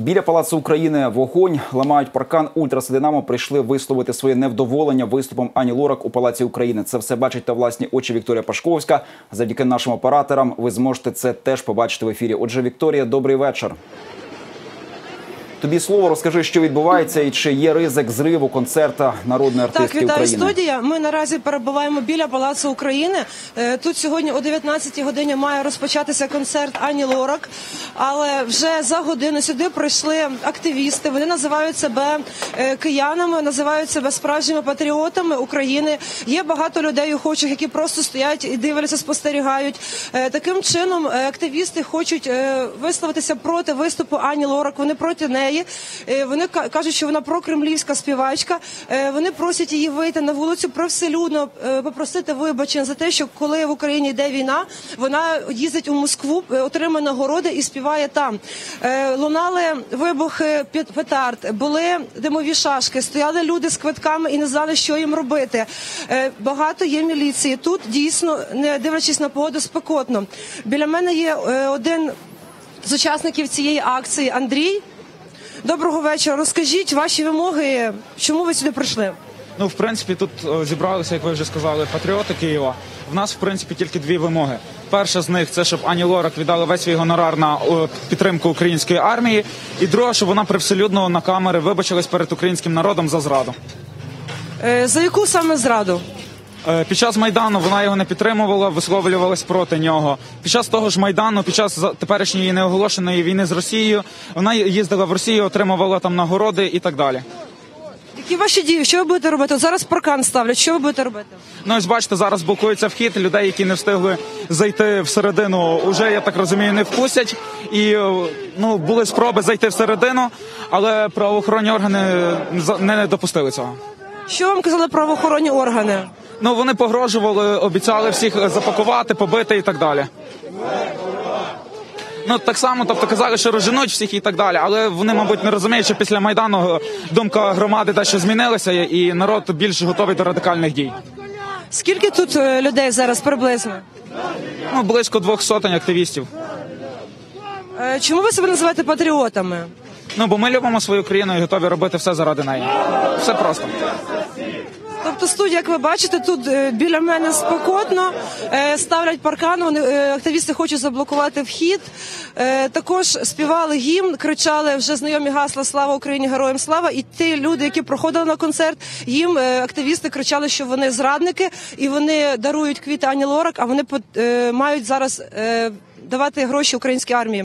Біля палацу України вогонь ламають паркан. Ультраси Динамо прийшли висловити своє невдоволення виступом Ані Лорак у палаці України. Це все бачить та власні очі Вікторія Пашковська. Завдяки нашим операторам ви зможете це теж побачити в ефірі. Отже, Вікторія, добрий вечір. Тобі слово розкажи, що відбувається, і чи є ризик зриву концерта народної Так, вітаю студія. Ми наразі перебуваємо біля Палацу України. Е, Тут сьогодні о 19-й годині має розпочатися концерт Ані Лорак. Але вже за годину сюди прийшли активісти. Вони називають себе е, киянами, називають себе справжніми патріотами України. Є багато людей охочих, які просто стоять і дивляться, спостерігають. Е, Таким чином, активісти хочуть висловитися проти виступу Ані Лорак. Вони проти неї. Е, Вони кажуть, що вона прокремлівська співачка. Е, Вони просять її вийти на вулицю привселюдно е, попросити вибачення за те, що коли в Україні йде війна, вона їздить у Москву, отримує нагороди і співає там. Лунали вибухи пет- петард, були димові шашки, стояли люди з квитками і не знали, що їм робити. Багато є міліції. Тут дійсно, не дивлячись на погоду, спекотно. Біля мене є один з учасників цієї акції Андрій. Доброго вечора. Розкажіть ваші вимоги. Чому ви сюди прийшли? Ну, в принципі, тут е, зібралися, як ви вже сказали, патріоти Києва. В нас, в принципі, тільки дві вимоги. Перша з них це щоб Ані Лорак віддала весь свій гонорар на підтримку української армії. І друга, щоб вона привселюдно на камери вибачилась перед українським народом за зраду. Е, За яку саме зраду? Е, Під час майдану вона його не підтримувала, висловлювалась проти нього. Під час того ж майдану, під час теперішньої неоголошеної війни з Росією, вона їздила в Росію, отримувала там нагороди і так далі. Які ваші дії? Що ви будете робити? От зараз паркан ставлять. Що ви будете робити? Ну, ось бачите, зараз блокується вхід. Людей, які не встигли зайти всередину, уже я так розумію, не впустять. І е, ну були спроби зайти всередину, але правоохоронні органи за- не допустили цього. Що вам казали правоохоронні органи? Ну вони погрожували, обіцяли всіх е, запакувати, побити і так далі. Ну так само, тобто казали, що розженуть всіх і так далі. Але вони, мабуть, не розуміють, що після майдану е, думка громади дещо змінилася, і народ більш готовий до радикальних дій. Скільки тут е, людей зараз приблизно? Ну близько двох сотень активістів. Чому ви себе називаєте патріотами? Ну бо ми любимо свою країну і готові робити все заради неї. Все просто. Тобто студія, як ви бачите, тут е, біля мене спекотно, е, ставлять паркан, вони, е, активісти хочуть заблокувати вхід. Також співали гімн, кричали вже знайомі гасла Слава Україні, героям слава! І ті люди, які проходили на концерт, їм активісти кричали, що вони зрадники і вони дарують квіти Ані Лорак, а вони мають зараз давати гроші українській армії.